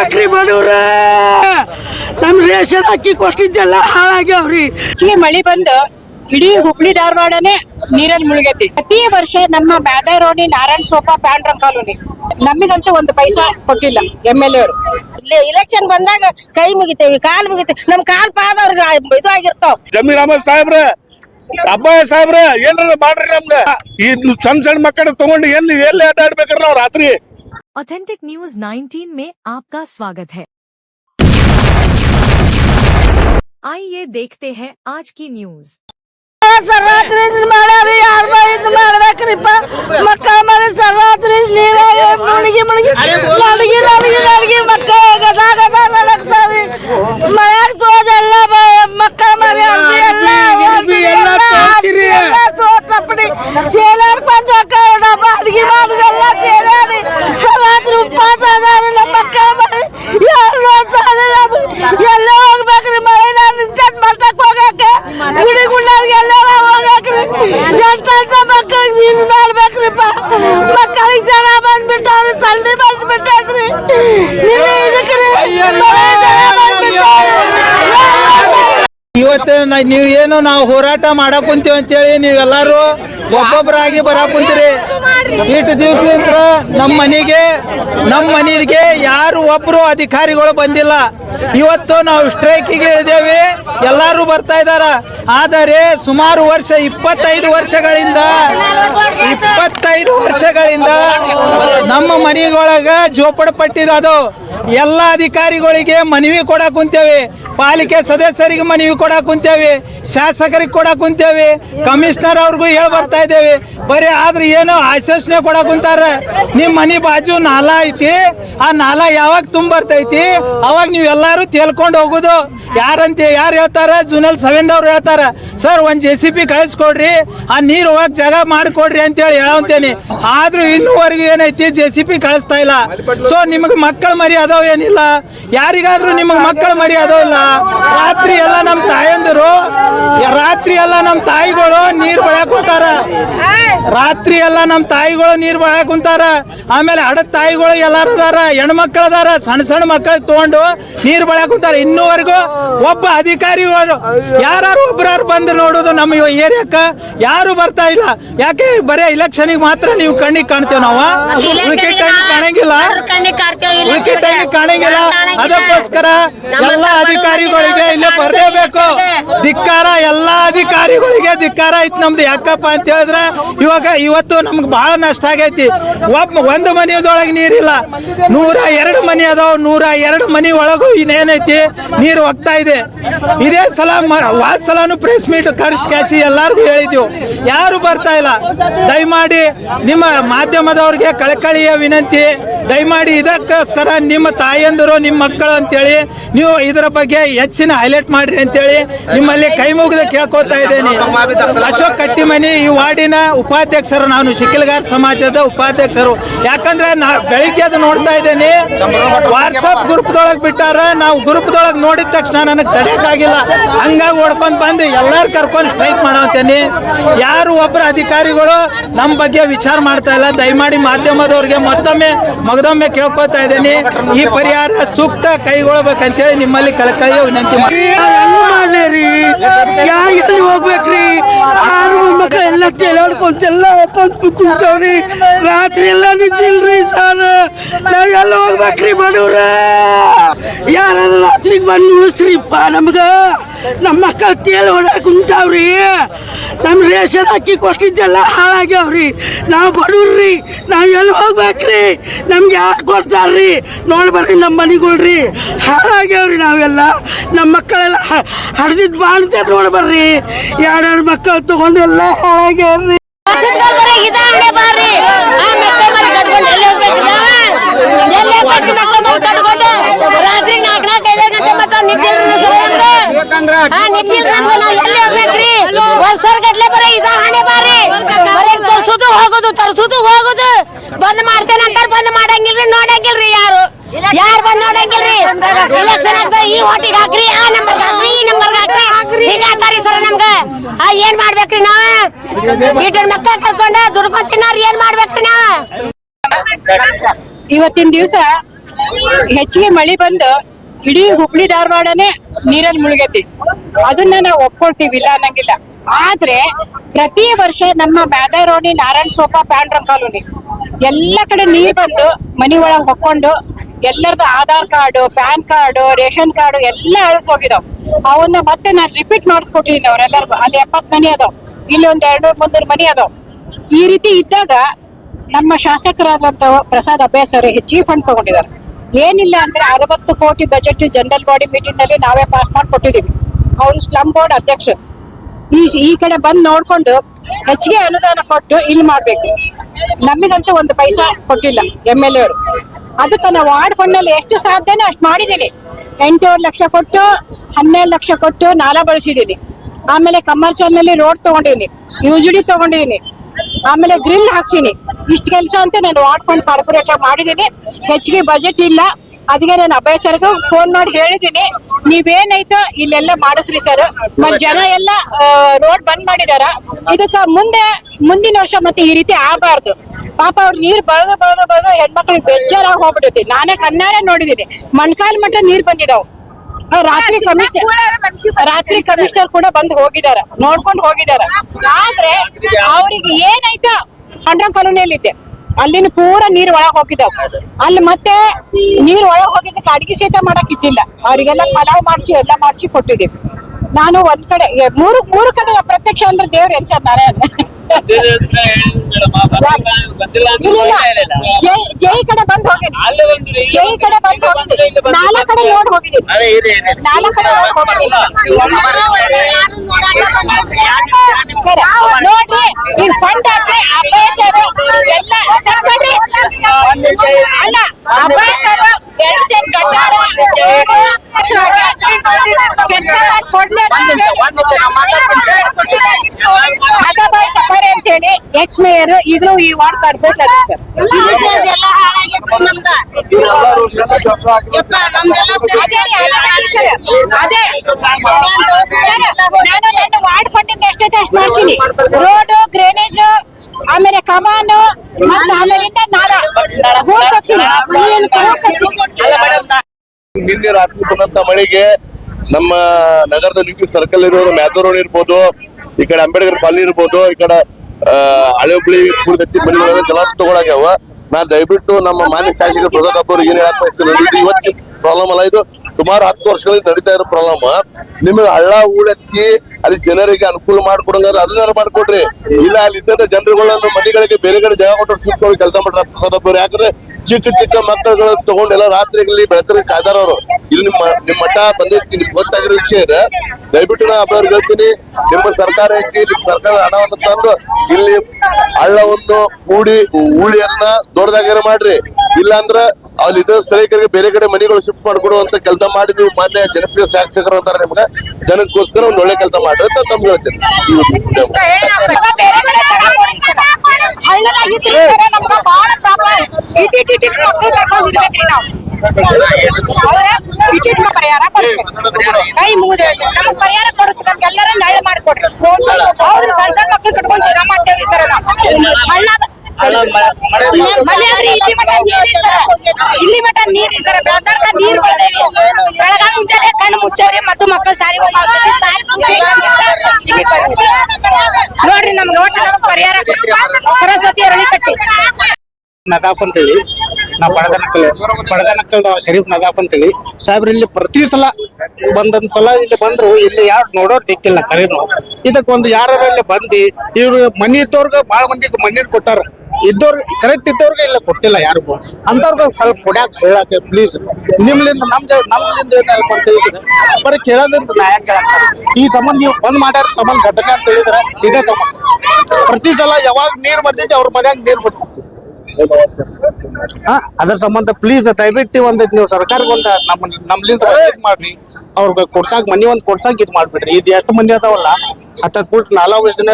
ಹೋಗ್ಬೇಕ್ರಿ ಬಡವ್ರ! ನಮ್ ರೇಷನ್ ಅಕ್ಕಿ ಕೊಟ್ಟಿದ್ದೆಲ್ಲ ಹಾಳಾಗ್ಯಾವ್ರಿ. ಹೆಚ್ಚಿಗೆ ಮಳಿ ಬಂದು ಇಡೀ ಹುಬ್ಳಿ ಧಾರವಾಡನೇ ನೀರಲ್ಲಿ ಮುಳುಗೈತಿ. ಪ್ರತಿ ವರ್ಷ ನಮ್ಮ ಬ್ಯಾದಾರೋಣಿ ನಾರಾಯಣ ಸೋಪ ಪ್ಯಾಂಡ್ರ ಕಾಲೋನಿ. ನಮಗಂತೂ ಒಂದು ಪೈಸಾ ಕೊಟ್ಟಿಲ್ಲ ಎಂ ಎಲ್ ಎ ಅವರು. ಇಲೆಕ್ಷನ್ ಬಂದಾಗ ಕೈ ಮುಗಿತೇವಿ ಕಾಲ್ ಮುಗಿತೇವಿ ನಮ್ ಕಾಲ್ ಪಾದ ಅವ್ರಿಗೆ ಇದು ಆಗಿರ್ತಾವ. ಜಮೀರ್ ಅಹಮದ್ ಸಾಹೇಬ್ರ ಅಬ್ಬಾಯ ಸಾಹೇಬ್ರ ಏನ್ರ ಮಾಡ್ರಿ ನಮ್ಗ? ಈ ಸಣ್ಣ ಸಣ್ಣ ಮಕ್ಕಳ ತಗೊಂಡು ಎಲ್ಲಿ ಎಲ್ಲಿ ಅಡ್ಡಾಡ್ಬೇಕ್ರ ನಾವ್ ರಾತ್ರಿ? ऑथेंटिक न्यूज 19 में आपका स्वागत है आइए देखते हैं आज की न्यूज ಸರ್ರಾತ್ರಿ ಮಾಡ್ಯಾರಿ ಯಾರ ಇದು ಮಾಡ್ಬೇಕ್ರಿಪ್ಪ ಮಕ್ಕಳ ಮನೆ ಸರ್ರಾತ್ರಿ ನೀರಾಗ ಮುಳುಗಿ ಮುಳುಗಿ ನಡಗಿ ನಡಗಿ ನಡಗಿ ಮಕ್ಕಳ ಗದ ಗದ ನಡಕ್ತಾವಿ ನೀವು ಏನು ನಾವು ಹೋರಾಟ ಮಾಡಕ್ ಕುಂತೀವಿ ಅಂತೇಳಿ ನೀವೆಲ್ಲರೂ ಒಬ್ಬೊಬ್ಬರಾಗಿ ಬರಾಕ್ ಕುಂತೀರಿ. ಇಷ್ಟು ದಿವಸ ನಮ್ಮ ಮನೆಗೆ ನಮ್ಮ ಮನೆಗೆ ಯಾರು ಒಬ್ರು ಅಧಿಕಾರಿಗಳು ಬಂದಿಲ್ಲ. ಇವತ್ತು ನಾವು ಸ್ಟ್ರೈಕಿಗೆ ಇಳಿದೇವಿ ಎಲ್ಲರೂ ಬರ್ತಾ ಇದ್ದಾರ ಆದರೆ ಸುಮಾರು ವರ್ಷ ಇಪ್ಪತ್ತೈದು ವರ್ಷಗಳಿಂದ ಇಪ್ಪತ್ತೈದು ವರ್ಷಗಳಿಂದ ನಮ್ಮ ಮನೆಗೊಳಗ ಪಟ್ಟಿದ ಅದು. ಎಲ್ಲ ಅಧಿಕಾರಿಗಳಿಗೆ ಮನವಿ ಕೊಡಕ್ ಕುಂತೇವೆ. ಪಾಲಿಕೆ ಸದಸ್ಯರಿಗೆ ಮನವಿ ಕೊಡಕ್ ಕುಂತೇವೆ. ಶಾಸಕರಿಗೆ ಕೊಡಕ್ ಕುಂತೇವಿ. ಕಮಿಷನರ್ ಅವ್ರಿಗೂ ಹೇಳಿ ಬರ್ತಾ ಇದ್ದೇವೆ. ಬರೀ ಆದ್ರೆ ಏನೋ ಆಶ್ವಾಸನೆ ಕೊಡಕ್ ಕುಂತಾರ ನಿಮ್ ಮನಿ ಬಾಜು ನಾಲ ಐತಿ, ಆ ನಾಲ ಯಾವಾಗ ತುಂಬ ಬರ್ತೈತಿ, ಅವಾಗ ನೀವು ಎಲ್ಲಾರು ತೇಲ್ಕೊಂಡು ಹೋಗುದು. ಯಾರಂತ, ಯಾರು ಹೇಳ್ತಾರ? ಜುನಲ್ ಸವೆಂದವ್ರು ಹೇಳ್ತಾರ, ಸರ್, ಒಂದ್ ಜೆ ಸಿ ಪಿ ಕಳಿಸ್ಕೊಡ್ರಿ, ಆ ನೀರು ಹೋಗಕ್ ಜಾಗ ಮಾಡಿಕೊಡ್ರಿ ಅಂತೇಳಿ ಹೇಳಂತೇನಿ. ಆದ್ರೂ ಇನ್ನೂವರೆಗೂ ಏನೈತಿ ಜೆ ಸಿ ಪಿ ಕಳಿಸ್ತಾ ಇಲ್ಲ. ಸೊ ನಿಮಗೆ ಮಕ್ಕಳ ಮರಿ ಅದಾವ ಏನಿಲ್ಲ? ಯಾರಿಗಾದ್ರೂ ನಿಮಗೆ ಮಕ್ಕಳ ಮರಿ ಅದಾವ ಇಲ್ಲ? ರಾತ್ರಿ ಎಲ್ಲ ನಮ್ಮ ತಾಯಂದಿರು, ರಾತ್ರಿ ಎಲ್ಲ ನಮ್ಮ ತಾಯಿಗಳು ನೀರು ಬೆಳಕ್ ಕುಂತಾರ ರಾತ್ರಿ ಎಲ್ಲ ನಮ್ಮ ತಾಯಿಗಳು ನೀರ್ ಬಾಳ ಕುಂತಾರ. ಆಮೇಲೆ ಹಡ ತಾಯಿಗಳು ಎಲ್ಲಾರು ಅದಾರ ಹೆಣ್ಮಕ್ಳು ಅದಾರ ಸಣ್ಣ ಸಣ್ಣ ಮಕ್ಕಳಿಗೆ ತಗೊಂಡು ನೀರ್ ಬಾಳ ಕುಂತಾರ. ಇನ್ನೂವರೆಗೂ ಒಬ್ಬ ಅಧಿಕಾರಿಗಳು ಯಾರು ಒಬ್ರಾರು ಬಂದು ನೋಡೋದು ನಮ್ಮ ಇವ ಏರಿಯಾಕ್ಕ ಯಾರು ಬರ್ತಾ ಇಲ್ಲ. ಯಾಕೆ ಬರೇ ಇಲೆಕ್ಷನ್ಗೆ ಮಾತ್ರ ನೀವು ಕಣ್ಣಿಗೆ ಕಾಣ್ತೇವೆ ನಾವು? ಉಳ್ಕೆ ಕಾಣಂಗಿಲ್ಲ. ಉಳ್ಕೆ ಕಾಣಂಗಿಲ್ಲ. ಅದಕ್ಕೋಸ್ಕರ ಎಲ್ಲ ಅಧಿಕಾರಿಗಳಿಗೆ ಇಲ್ಲೇ ಬರಲೇಬೇಕು. ಧಿಕ್ಕಾರ ಎಲ್ಲಾ ಅಧಿಕಾರಿಗಳಿಗೆ ಧಿಕ್ಕಾರ ಐತ್ ನಮ್ದು ಯಾಕಪ್ಪ ಅಂತ ಹೇಳಿದ್ರೆ ಇವಾಗ ಇವತ್ತು ನಮ್ಗೆ ಬಹಳ ನಷ್ಟ ಆಗೈತಿ. ಒಬ್ಬ ಒಂದು ಮನೆಯದೊಳಗೆ ನೀರಿಲ್ಲ. ನೂರ ಎರಡು ಮನೆ ಅದಾವ, ನೂರ ಎರಡು ಮನೆ ಒಳಗೂ ಇನ್ನೇನೈತಿ? ನೀರು ಹೋಗ್ತಾ ಇದೆ. ಇದೇ ಸಲ ವಾದ ಸಲಾನು ಪ್ರೆಸ್ ಮೀಟ್ ಕರ್ಸ್ಕ್ಯಾಸಿ ಎಲ್ಲರಿಗೂ ಹೇಳಿದ್ವು. ಯಾರು ಬರ್ತಾ ಇಲ್ಲ. ದಯಮಾಡಿ ನಿಮ್ಮ ಮಾಧ್ಯಮದವ್ರಿಗೆ ಕಳಕಳಿಯ ವಿನಂತಿ. ದಯಮಾಡಿ ಇದಕ್ಕೋಸ್ಕರ ನಿಮ್ಮ ತಾಯಂದಿರು, ನಿಮ್ಮ ಮಕ್ಕಳು ಅಂತೇಳಿ ನೀವು ಇದರ ಬಗ್ಗೆ ಹೆಚ್ಚಿನ ಹೈಲೈಟ್ ಮಾಡ್ರಿ ಅಂತೇಳಿ ನಿಮ್ಮಲ್ಲಿ ಕೈ ಮುಗಿದು ಕೇಳ್ಕೊತಾ ಇದ್ದೇನೆ. ಅಶೋಕ್ ಕಟ್ಟಿಮನಿ ಈ ವಾರ್ಡಿನ ಉಪಾಧ್ಯಕ್ಷರು, ನಾನು ಶಿಖಿಲ್ಗಾರ್ ಸಮಾಜದ ಉಪಾಧ್ಯಕ್ಷರು. ಯಾಕಂದ್ರೆ ನಾ ಬೆಳಿಗ್ಗೆ ಅದು ನೋಡ್ತಾ ಇದ್ದೇನೆ ವಾಟ್ಸಪ್ ಗ್ರೂಪ್ದೊಳಗೆ ಬಿಟ್ಟಾರ, ನಾವು ಗ್ರೂಪ್ದೊಳಗೆ ನೋಡಿದ ತಕ್ಷಣ ನನಗೆ ತಡೆಯಕ್ಕಾಗಿಲ್ಲ. ಹಂಗಾಗಿ ಓಡ್ಕೊಂಡ್ ಬಂದು ಎಲ್ಲರೂ ಕರ್ಕೊಂಡು ಸ್ಟ್ರೈಕ್ ಮಾಡತ್ತೇನೆ ಯಾರು ಒಬ್ಬರು ಅಧಿಕಾರಿಗಳು ನಮ್ಮ ಬಗ್ಗೆ ವಿಚಾರ ಮಾಡ್ತಾ ಇಲ್ಲ. ದಯಮಾಡಿ ಮಾಧ್ಯಮದವ್ರಿಗೆ ಮತ್ತೊಮ್ಮೆ ಮಗದೊಮ್ಮೆ ಕೇಳ್ಕೊತಾ ಇದ್ದೇನೆ. ಈ ಪರಿಹಾರ ಸೂಕ್ತ ಕೈಗೊಳ್ಬೇಕಂತೇಳಿ ನಿಮ್ಮಲ್ಲಿ ಕಳಕಳಿಯ ವಿನಂತಿ ಮಾಡಿ ಎಲ್ಲಿ ಹೋಗ್ಬೇಕ್ರಿ? ಆರು ಮಕ್ಕಳು ಎಲ್ಲ ತೆಲಾಡ್ಕೊಂತ ಎಲ್ಲ ರಾತ್ರಿ ಎಲ್ಲ ನಿಂತಿಲ್ರಿ ಸರ್. ನಾವ್ ಎಲ್ಲ ಹೋಗ್ಬೇಕ್ರಿ ಬಡವ್ರ? ಯಾರು ರಾತ್ರಿಗೆ ಬಂದು ಉಳಿಸ್ರಿಪ್ಪ ನಮ್ಗ? ನಮ್ಮ ಮಕ್ಕಳು ತೇಲ್ ಹೊಡಕ್ ಕುಂತಾವ್ರಿ ನಮ್ಮ ರೇಷನ್ ಅಕ್ಕಿ ಕೊಟ್ಟಿದ್ದೆಲ್ಲ ಹಾಳಾಗ್ಯಾವ್ರಿ. ನಾವು ಬಡವ್ರಿ ನಾವು ಎಲ್ಲಿ ಹೋಗ್ಬೇಕ್ರಿ? ನಮ್ಗೆ ಯಾರು ಕೊಡ್ತಾರ್ರಿ? ನೋಡ್ಬರ್ರಿ ನಮ್ಮ ಮನೆಗಳ್ರಿ. ಹಾಳಾಗ್ಯಾವ್ರಿ ನಾವೆಲ್ಲ. ನಮ್ಮ ಮಕ್ಕಳೆಲ್ಲ ಹಡ್ದಿದ್ ಬಾಣ್ತೆ ನೋಡ್ಬರ್ರಿ. ಎರಡೆರಡು ಮಕ್ಕಳು ತಗೊಂಡು ಎಲ್ಲ ಹಾಳಾಗ್ಯಾವ್ರಿ. ರಾತ್ರಿ ನಾಲ್ಕು ನಾಲ್ಕು ಗಂಟೆ ಮಟ್ಟ ನಿದ್ದಿಲ್ರಿ ನಮ್ಗೆ ಹಾ ನಿದ್ದಿಲ್ರಿ ನಮ್ಗೆ ನಾವು ಎಲ್ಲಿ ಹೋಗ್ಬೇಕ್ರಿ. ವರ್ಷದ ಗಟ್ಲೆ ಬರೀ ಬಾರಿ. ಬರೀ ತರ್ಸುದು ಹೋಗುದು ತರ್ಸುದು ಹೋಗುದು. ಬಂದ್ ಮಾಡ್ತೇನೆ ಅಂತಾರ ಬಂದ್ ಮಾಡಂಗಿಲ್ರಿ ನೋಡಂಗಿಲ್ರಿ ಯಾರು. ಯಾರು ಬಂದ್ ನೋಡಂಗಿಲ್ರಿ? ಇಲೆಕ್ಷನ್ ಆಗ್ತದೆ ಈ ಓಟಿಗೆ ಹಾಕ್ರಿ ಆ ನಂಬರ್ ಹಾಕ್ರಿ ಈ ನಂಬರ್ ಹಾಕ್ರಿ. ಈಗ ಹಾಕ್ತಾರಿ ಸರ್ ನಮ್ಗ. ಆ ಏನ್ ಮಾಡ್ಬೇಕ್ರಿ ನಾವ? ಇಟ್ಟು ಮಕ್ಕಳ ಕರ್ಕೊಂಡ ದುಡ್ಕೊಂಡ್ ತಿನ್ನಾರ ಏನ್ ಮಾಡ್ಬೇಕ್ರಿ ನಾವ? ಇವತ್ತಿನ ದಿವಸ ಹೆಚ್ಚಿಗೆ ಮಳಿ ಬಂದು ಇಡೀ ಹುಬ್ಳಿ ಧಾರವಾಡನೇ ನೀರಲ್ಲಿ ಮುಳುಗೈತಿ. ಅದನ್ನ ನಾವು ಒಪ್ಕೊಳ್ತೀವಿ, ಇಲ್ಲ ಅನ್ನಂಗಿಲ್ಲ. ಆದ್ರೆ ಪ್ರತಿ ವರ್ಷ ನಮ್ಮ ಮ್ಯಾದಾರೋಣಿ ನಾರಾಯಣ ಸೋಪ ಪ್ಯಾಂಡ್ರಂ ಕಾಲೋನಿ, ಎಲ್ಲ ಕಡೆ ನೀರ್ ಬಂದು ಮನಿ ಒಳಗ್ ಹೊಕ್ಕೊಂಡು ಎಲ್ಲರದು Aadhaar card, PAN card, ration card ಎಲ್ಲ ಹೋಗಿದಾವ್. ಅವನ್ನ ಮತ್ತೆ ನಾನು ರಿಪೀಟ್ ಮಾಡಿಸ್ಕೊಟ್ಟಿದ್ದೀನಿ ಅವ್ರೆಲ್ಲರಿಗೂ ಅಲ್ಲಿ ಎಪ್ಪತ್ ಮನಿ ಅದಾವ್. ಇಲ್ಲಿ ಒಂದ್ ಎರಡ್ನೂರ್ ಮುನ್ನೂರ್ ಮನಿ ಅದಾವ್. ಈ ರೀತಿ ಇದ್ದಾಗ ನಮ್ಮ ಶಾಸಕರಾದಂತ ಪ್ರಸಾದ್ ಅಭ್ಯಾಸ ಅವರು ಹೆಚ್ಚಿಗೆ ಫಂಡ್ ತಗೊಂಡಿದ್ದಾರೆ. ಏನಿಲ್ಲ ಅಂದ್ರೆ ಅರವತ್ತು ಕೋಟಿ ಬಜೆಟ್ ಜನರಲ್ ಬಾಡಿ ಮೀಟಿಂಗ್ನಲ್ಲಿ ನಾವೇ ಪಾಸ್ ಮಾಡಿ ಕೊಟ್ಟಿದ್ದೀವಿ. ಅವರು ಸ್ಲಮ್ ಬೋರ್ಡ್ ಅಧ್ಯಕ್ಷ ಈ ಈ ಕಡೆ ಬಂದು ನೋಡ್ಕೊಂಡು ಹೆಚ್ಚಿಗೆ ಅನುದಾನ ಕೊಟ್ಟು ಇಲ್ಲಿ ಮಾಡ್ಬೇಕು. ನಮಗಂತೂ ಒಂದು ಪೈಸಾ ಕೊಟ್ಟಿಲ್ಲ ಎಂ ಎಲ್ ಎ ಅವರು. ಅದಕ್ಕೆ ನಾವು ವಾರ್ಡ್ ಫಂಡಲ್ಲಿ ಎಷ್ಟು ಸಾಧ್ಯನೋ ಅಷ್ಟು ಮಾಡಿದ್ದೀನಿ ಎಂಟೂವರೆ ಲಕ್ಷ ಕೊಟ್ಟು, ಹನ್ನೆರಡು ಲಕ್ಷ ಕೊಟ್ಟು ನಾಲ ಬಳಸಿದ್ದೀನಿ ಆಮೇಲೆ ಕಮರ್ಷಿಯಲ್ನಲ್ಲಿ ರೋಡ್ ತಗೊಂಡಿದ್ದೀನಿ ಯುಜಿಡಿ ತಗೊಂಡಿದ್ದೀನಿ ಆಮೇಲೆ ಗ್ರಿಲ್ ಹಾಕ್ಸಿನಿ. ಇಷ್ಟು ಕೆಲಸ ಅಂತ ನಾನು ವಾರ್ಡ್ ಕಾರ್ಪೊರೇಟರ್ ಮಾಡಿದ್ದೀನಿ. ಹೆಚ್ಚಿಗೆ ಬಜೆಟ್ ಇಲ್ಲ. ಅದಕ್ಕೆ ನಾನು ಅಭಯ ಸರ್ಗೂ ಫೋನ್ ಮಾಡಿ ಹೇಳಿದ್ದೀನಿ. ನೀವೇನೈತೋ ಇಲ್ಲೆಲ್ಲ ಮಾಡಿಸ್ರಿ ಸರ್ ಮತ್ತೆ ಜನ ಎಲ್ಲ ರೋಡ್ ಬಂದ್ ಮಾಡಿದಾರ. ಇದಕ್ಕ ಮುಂದೆ, ಮುಂದಿನ ವರ್ಷ ಮತ್ತೆ ಈ ರೀತಿ ಆಗಬಾರ್ದು. ಪಾಪ ಅವ್ರ ನೀರ್ ಬಳದು ಬಳದು ಬಳದು ಹೆಣ್ಮಕ್ಳಿಗೆ ಬೇಜಾರಾಗಿ ಹೋಗ್ಬಿಡುತ್ತೆ ನಾನೇ ಕಣ್ಣಾರೆ ನೋಡಿದೀನಿ. ಮಣ್ಕಾಲ್ ಮಟ್ಟ ನೀರ್ ಬಂದಿದಾವ್. ರಾತ್ರಿ ಕಮಿಷನರ್ ರಾತ್ರಿ ಕಮಿಷನರ್ ಕೂಡ ಬಂದು ಹೋಗಿದಾರ. ನೋಡ್ಕೊಂಡು ಹೋಗಿದಾರ. ಆದ್ರೆ ಅವ್ರಿಗೆ ಏನಾಯ್ತು? ಅಂಡ್ರ ಕಾಲೋನಿಯಲ್ಲಿದ್ದೆ. ಅಲ್ಲಿನ ಪೂರ ನೀರ್ ಒಳಗ್ ಹೋಗಿದಾವ್ ಅಲ್ಲಿ ಮತ್ತೆ ನೀರ್ ಒಳಗ್ ಹೋಗಿದ್ದಕ್ಕೆ ಅಡಿಗೆ ಸಹಿತ ಮಾಡಕ್ ಇದ್ದಿಲ್ಲ ಅವರಿಗೆಲ್ಲ ಪಲಾವ್ ಮಾಡಿಸಿ, ಎಲ್ಲ ಮಾಡಿಸಿ ಕೊಟ್ಟಿದ್ದೀವಿ. ನಾನು ಒಂದ್ ಕಡೆ ಮೂರು ಮೂರು ಕಡೆ ಪ್ರತ್ಯಕ್ಷ ಅಂದ್ರೆ ದೇವ್ರ ಎನ್ಸರ್ ನಾರಾಯಣ. ಜೈ ಜೈ ಕಡೆ ಬಂದ್ ಹೋಗಿನಿ ಜೈ ಕಡೆ ಬಂದ್ ಹೋಗಿನಿ ನಾಲ್ಕು ಕಡೆ ನೋಡ್ ಹೋಗಿದ್ದೀನಿ. ನಾಲ್ಕು ಕಡೆ ನೋಡ್ ಹೋಗಿದ್ದೀನಿ. ಸರ್ ನೋಡ್ರಿ. ಈಗ ಫಂಡ್ ಎಲ್ಲ ಸರ್ ಅಲ್ಲ ಅಭಯ ಸರ್ ಎರಡು ಸೆಟ್ ಕಟ್ಟಾರ ಕೆಲಸ ಕೊಡ್ಲಿ ಅಗಬಾಯ್ ಸಫಾರಿ ಅಂತ ಹೇಳಿ ಎಕ್ಸ್ ಮೇಯರ್ ಈಗಲೂ ಈ ವಾರ್ಡ್ ಕಾರ್ಪೊರೇಟ್ ಅದ ಸರ್. ಅದೇ ನಾನು ನನ್ನ ವಾರ್ಡ್ ಫಂಡಿಂದ ಎಷ್ಟೈತೆ ಅಷ್ಟು ಮಾಡ್ಸೀನಿ. ರೋಡ್ ಗ್ರೇನೇಜ್ ಆಮೇಲೆ ಕಮಾನು ಮತ್ತೆ ಅಲ್ಲಿಂದ ತಗ್ಸೀನಿ ಹೂಳ್ ತಗ್ಸೀನಿ. ನಿನ್ನೆ ರಾತ್ರಿ ಬಂದಂತ ಮಳೆಗೆ ನಮ್ಮ ನಗರದ ನ್ಯೂ ಸರ್ಕಲ್ ಇರೋರು ಮ್ಯಾದರೋಡ್ ಇರ್ಬೋದು ಈ ಕಡೆ ಅಂಬೇಡ್ಕರ್ ಕಾಲನಿ ಇರ್ಬೋದು ಈ ಕಡೆ ಹಳೆ ಹುಬ್ಳಿ ಪೂರ್ಗತ್ತಿ ಮನೆಗಳೆಲ್ಲ ಜಲಾಂಶ ತಗೊಳಗ್ಯಾವ ನಾ ದಯವಿಟ್ಟು ನಮ್ಮ ಮಾನ್ಯ ಶಾಸಕ ಪ್ರಸಾದ್ ಅವ್ರಿಗೆ ಏನ್ ಹೇಳಕ್ ಬಯಸ್ತೀನಿ. ಇವತ್ತಿನ ಪ್ರಾಬ್ಲಮ್ ಅಲ್ಲ ಇದು. ಸುಮಾರು ಹತ್ತು ವರ್ಷಗಳಿಂದ ನಡೀತಾ ಇರೋ ಪ್ರಾಬ್ಲಮ್ ನಿಮಗೆ ಹಳ್ಳ ಹೂಳೆತ್ತಿ ಅಲ್ಲಿ ಜನರಿಗೆ ಅನುಕೂಲ ಮಾಡ್ಕೊಡಂಗಾರ ಅದನ್ನ ಮಾಡ್ಕೊಡ್ರಿ? ಇಲ್ಲ, ಅಲ್ಲಿ ಇದ್ದಂತ ಜನರುಗಳನ್ನು ಮನೆಗಳಿಗೆ ಬೇರೆ ಕಡೆ ಜಾಗ ಕೊಟ್ಟು ಸುತ್ಕೊಂಡು ಕೆಲಸ ಮಾಡ್ರ ಅವ್ರು ಯಾಕಂದ್ರೆ ಚಿಕ್ಕ ಚಿಕ್ಕ ಮಕ್ಕಳುಗಳು ತಗೊಂಡೆಲ್ಲ ರಾತ್ರಿಗಳಲ್ಲಿ ಬೆಳತರಿಗೆ ಕಾಯ್ದಾರವ್ರು ಇಲ್ಲಿ ನಿಮ್ಮ ನಿಮ್ಮ ಮಠ ಬಂದೈತಿ, ನಿಮ್ಗೆ ಗೊತ್ತಾಗಿರೋ ವಿಷಯ ಇದೆ. ದಯವಿಟ್ಟು ನಾ ಅವ್ರಿಗೆ ಹೇಳ್ತೀನಿ, ನಿಮ್ಮ ಸರ್ಕಾರ ಐತಿ, ನಿಮ್ಮ ಸರ್ಕಾರ ಹಣವನ್ನು ತಂದು ಇಲ್ಲಿ ಹಳ್ಳವನ್ನು ಕೂಡಿ ಊಳಿಯನ್ನ ದೊಡ್ಡದಾಗಿರೋ ಮಾಡ್ರಿ. ಇಲ್ಲಾಂದ್ರ ಅಲ್ಲಿ ಇದ್ದ ಸ್ಥಳೀಯರಿಗೆ ಬೇರೆ ಕಡೆ ಮನೆಗಳು ಶಿಫ್ಟ್ ಮಾಡಿಕೊಡುವಂತ ಕೆಲಸ ಮಾಡಿ ನೀವು ಮಾನ್ಯ ಜನಪ್ರಿಯ ಶಾಸಕರು ಅಂತಾರೆ ನಿಮ್ಗೆ ಜನಕ್ಕೋಸ್ಕರ ಒಂದು ಒಳ್ಳೆ ಕೆಲಸ ಮಾಡ್ರಿ ಅಂತ ತಮ್ಗೆ ಹೇಳ್ತೀನಿ ನಮ್ಗ. ಕೈ ಮುಗಿದು ನಮಗ್ ಪರಿಹಾರ ಕೊಡಿಸ್ ನಮ್ಗೆಲ್ಲರ ನಳ್ಳ ಮಾಡ್ಕೊಡ್ರಿ ಹೌದ್ರಿ ಸಣ್ಣ ಸಣ್ಣ ಮಕ್ಳು ಕಟ್ಕೊಂಡು ಜೀವನ ಮಾಡ್ತೇವ್ರಿ ಸರ್ ನಾವು ಇಲ್ಲಿ ಮಟ ನೀರ್ ಸರ. ಬೆಳತನಕ ನೀರ್ ಬೆಳ್ದೇವಿ ಬೆಳಗ ಮುಂಜಾನೆ ಕಣ್ಣು ಮುಚ್ಚವ್ರಿ ಮತ್ತು ಮಕ್ಕಳು ಸಾರಿ. ನೋಡ್ರಿ ನಮ್ಗೆ ಒಟ್ಟು ನಮ್ಗೆ ಪರಿಹಾರ. ಸರಸ್ವತಿ ಅರಳಿ ಕಟ್ಟಿ. ನದಾಫ್ ಅಂತೇಳಿ ನಾವು ಬಡಗನಕಲ್ ನಾವು ಶರೀಫ್ ನಗಾಫ್ ಅಂತೇಳಿ. ಸಾಹೇಬ್ರು ಇಲ್ಲಿ ಪ್ರತಿ ಸಲ ಬಂದೊಂದ್ ಸಲ ಇಲ್ಲಿ ಬಂದ್ರು ಇಲ್ಲಿ ಯಾರು ನೋಡೋರ್ ಸಿಕ್ಕಿಲ್ಲ ಕರೀನು. ಇದಕ್ಕೊಂದು ಯಾರು ಇಲ್ಲಿ ಬಂದು ಇವ್ರು ಮನಿ ಇದ್ದವ್ರಿಗೆ ಬಾಳ ಮಂದಿಗೆ ಮಣ್ಣೀರ್ ಕೊಟ್ಟಾರ. ಇದ್ದವ್ರು ಕರೆಕ್ಟ್ ಇದ್ದವ್ರಿಗೆ ಇಲ್ಲ, ಕೊಟ್ಟಿಲ್ಲ ಯಾರಿಗೂ. ಅಂತವ್ರಿಗೆ ಸ್ವಲ್ಪ ಕೊಡ್ಯಾಕ ಹೇಳಕ್ಕೆ ಪ್ಲೀಸ್ ನಿಮ್ಲಿಂದ ನಮ್ ಜ- ನಮ್ಲಿಂದ ಏನ್ ಹೆಲ್ಪ್ ಅಂತ ಹೇಳಿದ್ರೆ, ಬರೀ ಕೇಳೋದ್ರಿಂದ ನ್ಯಾಯ ಕೇಳಕ್ಕೆ ಈ ಸಂಬಂಧ ನೀವು ಬಂದ್ ಮಾಡ್ಯಾರ, ಸಂಬಂಧ ಘಟನೆ ಅಂತ ಹೇಳಿದ್ರೆ ಇದೇ ಸಂಬಂಧ. ಪ್ರತಿ ಸಲ ಯಾವಾಗ ನೀರು ಬರ್ತೈತಿ ಅವ್ರ ಮನ್ಯಾಗ ನೀರು ಬರ್ತಿತ್ತು. ಹಾ, ಅದ್ರ ಸಂಬಂಧ ಪ್ಲೀಸ್ ದಯವಿಟ್ಟು ಒಂದ್ ನೀವು ಸರ್ಕಾರಕ್ಕೆ ಒಂದು ನಮ್ಮ ನಮ್ಲಿಂದ ಇದ್ ಮಾಡ್ರಿ. ಅವ್ರಿಗೆ ಕೊಡ್ಸಾಕ್ ಮನಿ ಒಂದ್ ಕೊಡ್ಸಾಕ್ ಇದು ಮಾಡ್ಬಿಡ್ರಿ. ಇದು ಎಷ್ಟು ಮಂದಿ ಅದಾವಲ್ಲ ಹತ್ತತ್ ಬಿಟ್ಟು ನಾಲ್ಕು ಜನ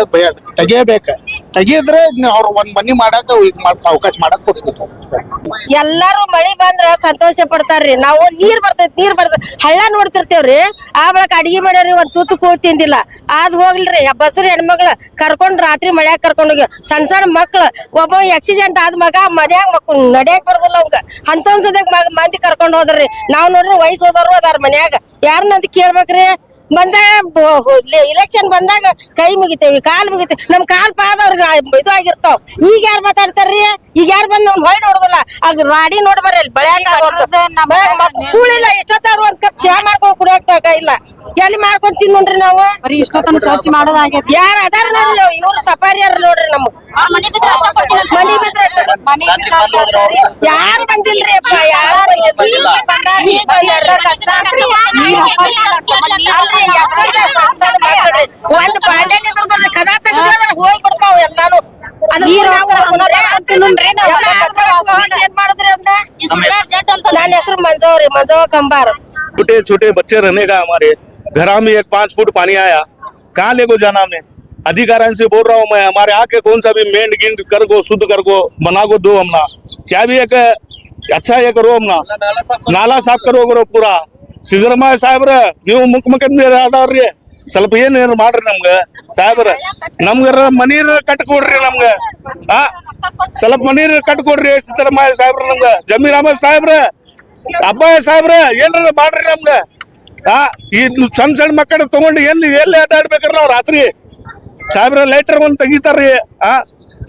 ತೆಗಿಯಬೇಕ. ತೆಗಿದ್ರೆ ಅವ್ರು ಒಂದ್ ಮನಿ ಮಾಡಾಕ ಇದ್ ಅವಕಾಶ ಮಾಡಕ್ ಕೊಡ್ತಿದ್ರು. ಎಲ್ಲಾರು ಮಳಿ ಬಂದ್ರ ಸಂತೋಷ ಪಡ್ತಾರ್ರಿ. ನಾವು ನೀರ್ ಬರ್ತೈತಿ ನೀರ್ ಬರ್ತೈತಿ. ಹಳ್ಳ ನೋಡ್ತಿರ್ತೇವ್ರಿ. ಆ ಬಳಕ ಅಡಿಗೆ ಮಾಡ್ಯಾರಿ ಒಂದ್ ತುತ್ತು ಕೂ ತಿಂದಿಲ್ಲ. ಅದ್ ಹೋಗ್ಲ್ರಿ. ಬಸ್ರಿ ಹೆಣ್ಮಕ್ಳ ಕರ್ಕೊಂಡ್ ರಾತ್ರಿ ಮಳ್ಯಾಗ ಕರ್ಕೊಂಡ್ ಹೋಗಿ ಸಣ್ಣ ಸಣ್ಣ ಮಕ್ಳ. ಒಬ್ಬ ಆಕ್ಸಿಡೆಂಟ್ ಆದ ಮಗ ಮದ್ಯಾಗ ಮಕ್ಳು ನಡ್ಯಾಕ್ ಬರ್ದಿಲ್ಲ ಅವ್ಗ ಅಂತ ಮಗ ಮಂದಿ ಕರ್ಕೊಂಡ್ ಹೋದ್ರಿ. ನಾವ್ ನೋಡ್ರಿ ವಯಸ್ಸು ಹೋದವ್ರು ಅದಾರ ಮನ್ಯಾಗ. ಯಾರನ್ನಂತ ಕೇಳ್ಬೇಕ್ರಿ? ಬಂದಾಗ ಇಲೆಕ್ಷನ್ ಬಂದಾಗ ಕೈ ಮುಗಿತೇವಿ ಕಾಲ್ ಮುಗಿತೇವಿ. ನಮ್ ಕಾಲ್ ಪಾದ ಅವ್ರಿಗೆ ಇದು ಆಗಿರ್ತಾವ. ಈಗ ಯಾರು ಮಾತಾಡ್ತಾರ್ರಿ? ಈಗ ಯಾರು ಬಂದ್ ನಮ್ ಹೊಳ್ ನೋಡುದಿಲ್ಲ ಆಗ ರಾಡಿ ಬೆಳ್ಯಾಕ ಕೂಳಿಲ್ಲ ಎಷ್ಟೊತ್ತಾರು ಒಂದ್ ಕಪ್ ಚಹಾ ಮಾಡ್ಕೊಂಡು ಕುಡಿಯಾಕ ಇಲ್ಲ. ಎಲ್ಲಿ ಮಾಡ್ಕೊಂಡ್ ತಿನ್ನೋಣ್ರಿ ನಾವು ಬರೀ ಇಷ್ಟೊತ್ತನ ಸ್ವಚ್ಛ ಮಾಡೋದಾಗೈತಿ ಯಾರ ಅದಾರ ನೋಡ್ರಿ ಇವ್ರು ಸಫಾರಿ ಯಾರ ನೋಡ್ರಿ ನಮಗ್ ಮನಿ ಬಿದ್ರ ಯಾರು ಬಂದಿಲ್ರಿ ಅಪ್ಪ ಯಾರು ಬಂದಿಲ್ಲ ಬಂದಾರ್ರಿ, ಬಂದಾರ್ರಿ. ಕಷ್ಟ ಅಂತ್ರಿ ಅಲ್ರಿ, ಯಾಕಂದ್ರೆ ಸಣ್ಣ ಸಣ್ಣ ಮಕ್ಳ್ರಿ. ಒಂದ್ ಬಾಂಡೆ ನಿಂದ್ರದ್ರಿ ಕದ ತೆಗೆದ್ರೆ ಹೋಗಿ ಬಿಡ್ತಾವ ಎಲ್ಲಾನು ಅದ್ರ ನೀರ್ ನಾವು ಹೋಗ್ತಾವ, ತಿನ್ನೋಣ್ರಿ ನಾವು. ಎಲ್ಲ ಹಾಕ್ಬಿಡೋದು, ಏನ್ ಮಾಡಿದ್ರಿ ಅದನ್ನ ನನ್ನ ಹೆಸರು ಮಂಜವ್ರಿ ಮಂಜವ ಕಂಬಾರ್ छोटे छोटे बच्चे रहने का हमारे घर में एक पांच फुट पानी आया कहाँ ले को जाना हमें अधिकारियों से बोल रहा हूँ मैं हमारे आके कौन सा भी मेंढ गिंड कर को शुद्ध कर को बना को दो हमना क्या भी एक अच्छा ये करो हमना ನಾಲಾ ಸಾಫ್ ಕರೋ ಕರೋ ಪೂರಾ ಸಿದ್ದರಾಮಯ್ಯ ಸಾಹೇಬ್ರ ನೀವು ಮುಖ್ಯಮಂತ್ರಿ ಆದವ್ರಿ ಸ್ವಲ್ಪ ಏನ್ ಮಾಡ್ರಿ ನಮ್ಗ ಸಾಹೇಬ್ರ ನಮ್ಗರ ಮನೀರ್ ಕಟ್ಕೊಡ್ರಿ ನಮ್ಗ ಆ ಸ್ವಲ್ಪ ಮನೀರ್ ಕಟ್ಕೊಡ್ರಿ ಸಿದ್ದರಾಮಯ್ಯ ಸಾಹೇಬ್ರ ನಮ್ಗ ಜಮೀರ್ ಅಹಮದ್ ಸಾಹೇಬ್ರ ಅಬ್ಬಾಯ ಸಾಹೇಬ್ರ ಏನ್ರ ಮಾಡ್ರಿ ನಮ್ಗ ಆ ಈ ಸಣ್ಣ ಸಣ್ಣ ಮಕ್ಕಳ ತಗೊಂಡು ಎಲ್ಲಿ ಎಲ್ಲಿ ಅಡ್ಡಾಡ್ಬೇಕ್ರಿ ನಾವ್ ರಾತ್ರಿ. ಸಾವಿರ ಲೈಟರ್ ಒಂದ್ ತೆಗಿತಾರ್ರಿ. ಆ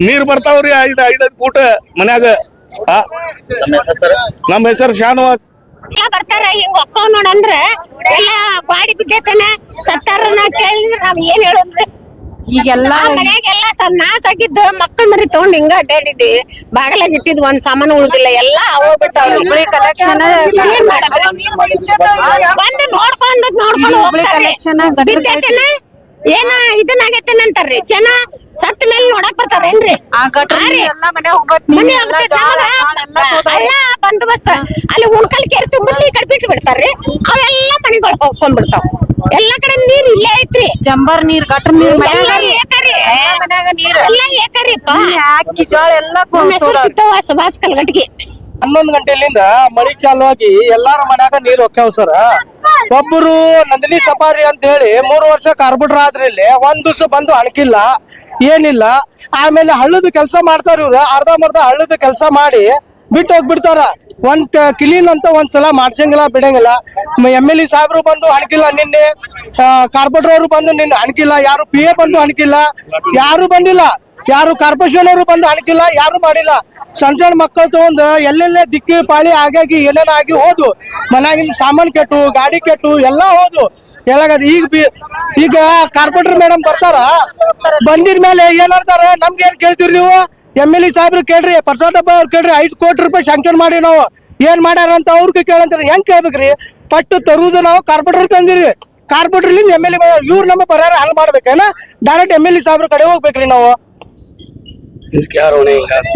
ನೀರ್ ಬರ್ತಾವ್ರಿ ಐದ್ ಐದೈದು ಕೂಟ ಮನ್ಯಾಗ. ಆ ನಮ್ಮ ಹೆಸರು ಶಾನವಾಸ್. ಎಲ್ಲ ಬರ್ತಾರ ಹಿಂಗ್ ಒಕ್ಕವ್ ನೋಡಂದ್ರ ಎಲ್ಲ ಬಾಡಿ ಬಿದ್ದೈತನ? ನಾ ಕೇಳಿದ್ರೆ ನಾವ್ ಏನ್ ಹೇಳೋದ್ರಿ ಈಗೆಲ್ಲ ಮನ್ಯಾಗೆಲ್ಲ ನಾಸ್ ಆಗಿದ್ದು ಮಕ್ಕಳ ಮರಿ ತಗೊಂಡ್ ಹಿಂಗ ಅಡ್ಡಾಡಿದ್ವಿ ಬಾಗಲಾಗ ಇಟ್ಟಿದ್ ಒಂದ್ ಸಾಮಾನು ಉಳಿದಿಲ್ಲ ಎಲ್ಲಾ ಹೋಗ್ಬಿಟ್ಟಾವ ಹುಬ್ಳಿ ಮಾಡಬೇಕು? ಬಂದು ನೋಡ್ಕೊಂಡ್ ನೋಡ್ಕೊಂಡು ಹೋಗ್ತಾರೆ. ಬಿದ್ದೈತನ? ಏನ ಇದನ್ನ ಆಗೈತೇನ ಅಂತಾರ್ರಿ ಜನ ಸತ್ತ ಮೇಲೆ ನೋಡಕ್ ಬರ್ತಾರೇನ್ರಿ ಬಂದೋಬಸ್ತ. ಅಲ್ಲಿ ಉಣ್ಕಲ್ ಕೇರಿ ತುಂಬಿ ಈ ಕಡೆ ಬಿಟ್ಟು ಬಿಡ್ತಾರ್ರಿ. ಅವೆಲ್ಲ ಮನೆಗಳು ಹೋಗ್ಕೊಂಡ್ಬಿಡ್ತಾವ ಎಲ್ಲಾ ಕಡೆ ನೀರ್ ಇಲ್ಲೇ ಐತ್ರಿ. ಚಂಬರ್ ನೀರ್ ಗಟ್ರ ನೀರ್ ಎಲ್ಲ ಏಕರಿಪ್ಪ. ಅಕ್ಕಿ ಜೋಳ ಎಲ್ಲ ನಮ್ಮ ಹೆಸರು ಸುಭಾಷ್ ಕಲ್ಗಟ್ಟಿಗೆ ಹನ್ನೊಂದು ಗಂಟೆಲಿಂದ ಮಳಿ ಚಾಲು ಆಗಿ ಎಲ್ಲಾರ ಮನ್ಯಾಗ ನೀರ್ ಹೊಕ್ಕಾವ್ ಸರ್. ಒಬ್ಬರು ನಂದಿನಿ ಸಫಾರಿ ಅಂತ ಹೇಳಿ ಮೂರು ವರ್ಷ ಕಾರ್ಬಿಟ್ರ ಆದ್ರಿ ಇಲ್ಲಿ ಒಂದ್ ದಿವಸ ಬಂದು ಅಣಕಿಲ್ಲ, ಏನಿಲ್ಲ. ಆಮೇಲೆ ಹಳ್ಳದ ಕೆಲಸ ಮಾಡ್ತಾರ ಇವ್ರು, ಅರ್ಧ ಮರ್ಧ ಹಳ್ಳದ ಕೆಲಸ ಮಾಡಿ ಬಿಟ್ಟು ಹೋಗ್ಬಿಡ್ತಾರ. ಒಂದ್ ಕ್ಲೀನ್ ಅಂತ ಒಂದ್ಸಲ ಮಾಡ್ಸಂಗಿಲ್ಲ, ಬಿಡಂಗಿಲ್ಲ. ಎಂ ಎಲ್ ಎ ಸಾಹೇಬ್ರು ಬಂದು ಅಣಕಿಲ್ಲ ನಿನ್ನೆ. ಕಾರ್ಪೊರೇಟರ್ ಅವರು ಬಂದು ನಿನ್ನೆ ಅಣಕಿಲ್ಲ. ಯಾರು ಪಿ ಎ ಬಂದು ಅಣಕಿಲ್ಲ. ಯಾರು ಬಂದಿಲ್ಲ. ಯಾರು ಕಾರ್ಪೊರೇಷನ್ ಅವರು ಬಂದು ಅಣಕಿಲ್ಲ. ಯಾರು ಮಾಡಿಲ್ಲ. ಸಣ್ಣ ಸಣ್ಣ ಮಕ್ಕಳು ತಗೊಂಡು ಎಲ್ಲೆಲ್ಲೇ ದಿಕ್ಕಿ ಪಾಳಿ ಆಗಾಗಿ ಏನೇನ ಆಗಿ ಹೋದು ಮನ್ಯಾಗಿನ ಸಾಮಾನು ಕೆಟ್ಟು, ಗಾಡಿ ಕೆಟ್ಟು ಎಲ್ಲ ಹೋದು ಎಲ್ಲಾಗದ ಈಗ ಈಗ ಕಾರ್ಪೊರೇಟರ್ ಮೇಡಮ್ ಬರ್ತಾರ. ಬಂದಿದ ಮೇಲೆ ಏನ್ ಹೇಳ್ತಾರ ನಮ್ಗೆ ಏನ್ ಕೇಳ್ತೀರಿ ನೀವು? ಎಂ ಎಲ್ ಎ ಸಾಹೇಬ್ರು ಕೇಳ್ರಿ, ಪ್ರಸಾದ್ ಹಬ್ಬ ಅವ್ರು ಕೇಳ್ರಿ, ಐದು ಕೋಟಿ ರೂಪಾಯಿ ಶಾಂಕ್ಷನ್ ಮಾಡಿ ನಾವು. ಏನ್ ಮಾಡ್ಯಾರ ಅಂತ ಅವ್ರಿಗೆ ಕೇಳಂತಾರೆ. ಹೆಂಗ್ ಕೇಳ್ಬೇಕ್ರಿ? ಪಟ್ಟು ತರುವುದು ನಾವು ಕಾರ್ಪೊರೇಟರ್ ತಂದಿರಿ. ಕಾರ್ಪೊರೇಟರ್ಲಿಂದ ಎಂ ಎಲ್ ಎ ಇವ್ರು ನಮ್ಮ ಪರಿಹಾರ ಹಲ್ ಮಾಡ್ಬೇಕೇನ ಡೈರೆಕ್ಟ್ ಎಂ ಎಲ್ ಎ ಸಾಹೇಬ್ರ ಕಡೆ ಹೋಗ್ಬೇಕ್ರಿ ನಾವು.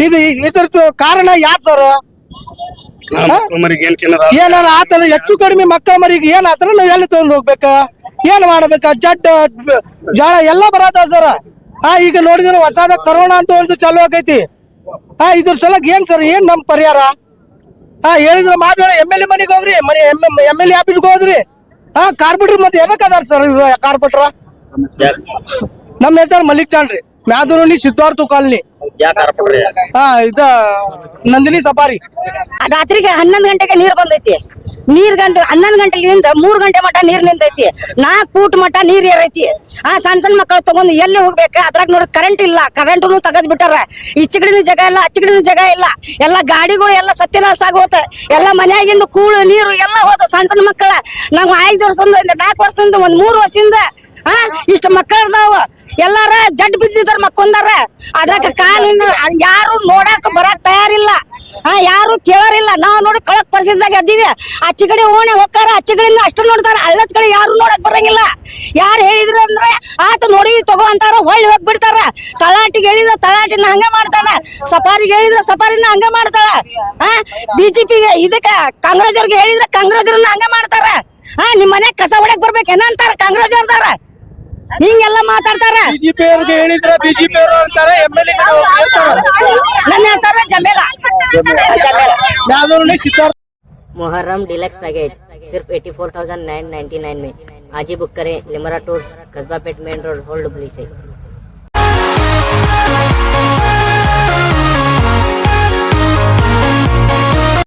ಇದು ಇದ್ರದ್ದು ಕಾರಣ ಯಾಕೆ ಸರ್ ಏನಾರ ಆತರ ಹೆಚ್ಚು ಕಡಿಮೆ ಮಕ್ಕಳ ಮರಿಗೆ ಏನ್ ಆತರ ನಾವ್ ಎಲ್ಲಿ ತಗೊಂಡ್ ಹೋಗ್ಬೇಕ? ಏನ್ ಮಾಡ್ಬೇಕ? ಜಡ್ ಜಾಳ ಎಲ್ಲ ಬರತಾವ ಸರ್. ಹಾ ಈಗ ನೋಡಿದ್ರೆ ಹೊಸದ ಕರೋನಾ ಅಂತ ಒಂದು ಚಾಲು ಆಗೈತಿ. ಹಾ ಇದ್ರ ಸಲಕ್ ಏನ್ ಸರ್? ಏನ್ ನಮ್ ಪರಿಹಾರ? ಹಾ ಹೇಳಿದ್ರೆ ಮಾತಾಡ ಎಂ ಎಲ್ ಎ ಮನೆಗೆ ಹೋಗ್ರಿ. ಮನೆ ಎಂ ಎಲ್ ಎ ಆಫೀಸ್ಗೆ ಹೋದ್ರಿ. ಹಾ ಕಾರ್ಪೊರೇಟರ್ ಮತ್ತೆ ಎದಕ್ ಅದಾರ ಸರ್ ಇವ್ರು ಕಾರ್ಪೊರೇಟರ್? ನಮ್ಮ ಹೆಸರು ಮಲ್ಲಿಕ್ ಖಾನ್ ರೀ ಮ್ಯಾದೂರಲ್ಲಿ ಸಿದ್ಧಾರ್ಥ ಕಾಲನಿ. ಹಾ ಇದ ನಂದಿನಿ ಸಫಾರಿ. ರಾತ್ರಿಗೆ ಹನ್ನೊಂದು ಗಂಟೆಗೆ ನೀರ್ ಬಂದೈತಿ. ನೀರ್ ಗಂಟೆ ಹನ್ನೊಂದು ಗಂಟೆಲಿಂದ ಮೂರ್ ಗಂಟೆ ಮಟ್ಟ ನೀರ್ ನಿಂತೈತಿ. ನಾಲ್ಕು ಫೂಟ್ ಮಟ್ಟ ನೀರ್ ಏರೈತಿ. ಆ ಸಣ್ಣ ಸಣ್ಣ ಮಕ್ಕಳು ತಗೊಂಡು ಎಲ್ಲಿ ಹೋಗ್ಬೇಕು? ಅದ್ರಾಗ ನೋಡಿ ಕರೆಂಟ್ ಇಲ್ಲ. ಕರೆಂಟ್ನು ತೆಗೆದ್ ಬಿಟ್ಟಾರ. ಇಚ್ಚಗಡಿನ ಜಗ ಇಲ್ಲ ಅಚ್ಚಗಡಿನ ಜಗ ಇಲ್ಲ. ಎಲ್ಲ ಗಾಡಿಗಳು ಎಲ್ಲ ಸತ್ಯನಾಶ ಆಗೋತ. ಎಲ್ಲ ಮನೆಯಾಗಿಂದ ಕೂಳು ನೀರು ಎಲ್ಲ ಹೋದ ಸಣ್ಣ ಸಣ್ಣ ಮಕ್ಕಳ. ನಾವು ಐದು ವರ್ಷದಿಂದ ನಾಲ್ಕು ವರ್ಷದಿಂದ ಒಂದ್ ಮೂರು ವರ್ಷದಿಂದ ಹಾ, ಇಷ್ಟ ಮಕ್ಕಳದಾವ ಎಲ್ಲಾರ ಜಡ್ ಬಿದ್ದಿದಾರ ಮಕ್ಕೊಂದಾರ. ಅದ್ರಾಗ ಕಾಲ ಯಾರು ನೋಡಾಕ ಬರಾಕ್ ತಯಾರಿಲ್ಲ. ಹಾ, ಯಾರು ಕೇಳಾರಿಲ್ಲ. ನಾವ್ ನೋಡಿ ಕಳಕ್ ಪರಿಸ್ಥಿತಿದಾಗ ಅದೀವಿ ಅಚ್ಚಿ ಕಡೆ ಓಣೆ ಹೋಗ್ತಾರ ಅಚ್ಚಿ ಕಡೆಯಿಂದ ಅಷ್ಟು ನೋಡ್ತಾರ. ಅಲ್ಲದ ಕಡೆ ಯಾರು ನೋಡಕ್ ಬರಂಗಿಲ್ಲ. ಯಾರು ಹೇಳಿದ್ರ ಅಂದ್ರೆ, ಆತ ನೋಡಿ ತಗೋ ಅಂತಾರ, ಹೊಳ್ಳಿ ಹೋಗ್ಬಿಡ್ತಾರ ತಲಾಟಿಗೆ ಹೇಳಿದ ತಲಾಟಿನ ಹಂಗ ಮಾಡ್ತಾನ. ಸಫಾರಿಗೆ ಹೇಳಿದ್ರ ಸಫಾರಿನ ಹಂಗ ಮಾಡ್ತಾರ ಹಾ, ಬಿಜೆಪಿಗೆ ಇದಕ್ಕ ಕಾಂಗ್ರೆಸ್ ಅವ್ರಿಗೆ ಹೇಳಿದ್ರ ಕಾಂಗ್ರೆಸ್ ಅವ್ರನ್ನ ಹಂಗ ಮಾಡ್ತಾರ. ಹಾ, ನಿಮ್ ಮನೆ ಕಸ ಹೊಡಕ್ ಬರ್ಬೇಕು ಅಂತಾರ ಕಾಂಗ್ರೆಸ್ ಅವ್ರದಾರ ಹಿಂಗೆಲ್ಲ ಮಾತಾಡ್ತಾರ ಬಿಜೆಪಿ ಅವ್ರಿಗೆ ಹೇಳಿದ್ರೆ ಬಿಜೆಪಿ ಅವರು ಅಂತಾರೆ ಎಮ್ ಎಲ್ ಎ ನನ್ನ ಹೆಸರು ಜಮೇಲ ಮ್ಯಾದೂರಿನ ಸಿದ್ಧಾರ್ಥ मुहर्रम डिलक्स पैकेज सिर्फ eighty four thousand nine ninety nine में आज ही बुक करें Limra tours Kasba Peth main road old police से